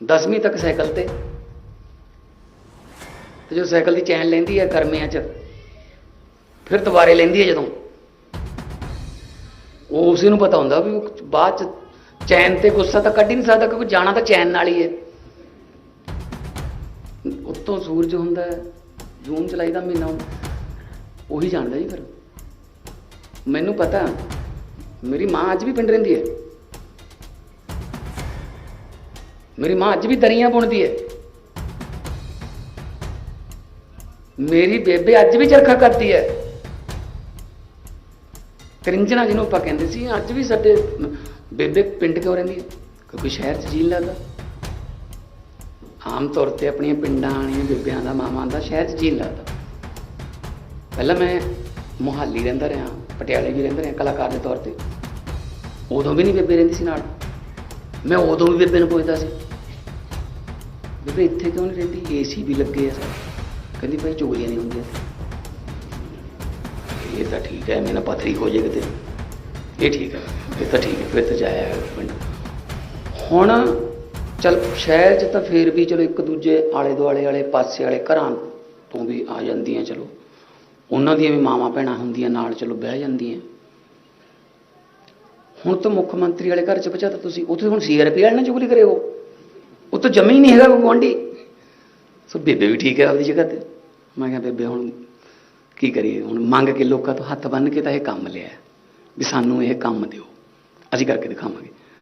10ਵੀਂ ਤੱਕ ਸਾਈਕਲ ਤੇ। ਤੇ ਜੋ ਸਾਈਕਲ ਦੀ ਚੈਨ ਲੈਂਦੀ ਹੈ ਗਰਮੀਆਂ 'ਚ, ਫਿਰ ਦੁਬਾਰੇ ਲੈਂਦੀ ਹੈ ਜਦੋਂ। ਉਹ ਉਸੇ ਨੂੰ ਪਤਾ ਹੁੰਦਾ ਵੀ ਬਾਅਦ 'ਚ ਚੈਨ ਤੇ ਗੁੱਸਾ ਤਾਂ ਕੱਢ ਹੀ ਨਹੀਂ ਸਕਦਾ ਕਿਉਂਕਿ ਜਾਣਾ ਤਾਂ ਚੈਨ ਨਾਲ ਹੀ ਹੈ। ਉੱਤੋਂ ਸੂਰਜ ਹੁੰਦਾ ਜੂਨ ਜੁਲਾਈ ਦਾ ਮਹੀਨਾ ਉਹੀ ਜਾਣਦਾ ਜੀ ਫਿਰ। ਮੈਨੂੰ ਪਤਾ, ਮੇਰੀ ਮਾਂ ਅੱਜ ਵੀ ਪਿੰਡ ਰਹਿੰਦੀ ਹੈ। ਮੇਰੀ ਮਾਂ ਅੱਜ ਵੀ ਦਰੀਆਂ ਬੁਣਦੀ ਹੈ ਮੇਰੀ ਬੇਬੇ ਅੱਜ ਵੀ ਚਰਖਾ ਕਰਦੀ ਹੈ ਤਰਿੰਜਣਾ ਜਿਹਨੂੰ ਆਪਾਂ ਕਹਿੰਦੇ ਸੀ, ਅੱਜ ਵੀ ਸਾਡੇ ਬੇਬੇ ਪਿੰਡ ਕਿਉਂ ਰਹਿੰਦੀ ਹੈ ਕਿਉਂਕਿ ਸ਼ਹਿਰ 'ਚ ਜੀਣ ਲੱਗਦਾ। ਆਮ ਤੌਰ ਤੇ ਆਪਣੀਆਂ ਪਿੰਡਾਂ ਵਾਲੀਆਂ ਬੇਬਿਆਂ ਦਾ, ਮਾਵਾਂ ਦਾ ਸ਼ਹਿਰ 'ਚ ਜੀਣ ਲੱਗਦਾ। ਪਹਿਲਾਂ ਮੈਂ ਮੁਹਾਲੀ ਰਹਿੰਦਾ ਰਿਹਾ, ਪਟਿਆਲੇ ਵੀ ਰਹਿੰਦਾ ਰਿਹਾ ਕਲਾਕਾਰ ਦੇ ਤੌਰ ਤੇ। ਉਦੋਂ ਵੀ ਨਹੀਂ ਬੇਬੇ ਰਹਿੰਦੀ ਸੀ ਨਾਲ। ਮੈਂ ਉਦੋਂ ਵੀ ਬੇਬੇ ਨੂੰ ਪੁੱਛਦਾ ਸੀ। ਬੇਬੇ, ਇੱਥੇ ਕਿਉਂ ਨਹੀਂ ਰਹਿੰਦੀ? ਏਸੀ ਵੀ ਲੱਗੇ ਆ ਸਰ। ਕਹਿੰਦੀ ਭਾਈ ਚੋਰੀਆਂ ਨਹੀਂ ਹੁੰਦੀਆਂ। ਇਹ ਤਾਂ ਠੀਕ ਹੈ ਮੈਨਾਂ ਪਥਰੀ ਹੋ ਜੇ ਕਿਤੇ। ਇਹ ਠੀਕ ਹੈ, ਇਹ ਤਾਂ ਠੀਕ ਹੈ, ਫਿਰ ਤਾਂ ਜਾਇਆ ਪਿੰਡ। ਹੁਣ ਚਲ ਸ਼ਹਿਰ 'ਚ ਤਾਂ ਫੇਰ ਵੀ ਚਲੋ ਇੱਕ ਦੂਜੇ ਆਲੇ ਦੁਆਲੇ ਵਾਲੇ ਪਾਸੇ ਵਾਲੇ ਘਰਾਂ ਤੋਂ ਵੀ ਆ ਜਾਂਦੀਆਂ, ਚਲੋ। ਉਹਨਾਂ ਦੀਆਂ ਵੀ ਮਾਵਾਂ ਭੈਣਾਂ ਹੁੰਦੀਆਂ, ਨਾਲ ਚਲੋ ਬਹਿ ਜਾਂਦੀਆਂ। ਹੁਣ ਤਾਂ ਮੁੱਖ ਮੰਤਰੀ ਵਾਲੇ ਘਰ 'ਚ ਪਹੁੰਚਾ ਤਾਂ ਤੁਸੀਂ ਉੱਥੇ ਹੁਣ ਸੀਆਰਪੀ ਵਾਲੇ ਨਾਲ ਚੁਗਲੀ ਕਰੇ ਉਹ ਉਹ ਤਾਂ ਜਮੀ ਨਹੀਂ ਹੈਗਾ ਕੋਈ ਗੁਆਂਢੀ। ਸੋ ਬੇਬੇ ਵੀ ਠੀਕ ਹੈ ਆਪਦੀ ਜਗ੍ਹਾ ਤੇ। ਮੈਂ ਕਿਹਾ, ਬੇਬੇ, ਹੁਣ ਕੀ ਕਰੀਏ? ਹੁਣ ਮੰਗ ਕੇ ਲੋਕਾਂ ਤੋਂ ਹੱਥ ਬੰਨ ਕੇ ਤਾਂ ਇਹ ਕੰਮ ਲਿਆ। ਵੀ ਸਾਨੂੰ ਇਹ ਕੰਮ ਦਿਓ। ਅਸੀਂ ਕਰਕੇ ਦਿਖਾਵਾਂਗੇ।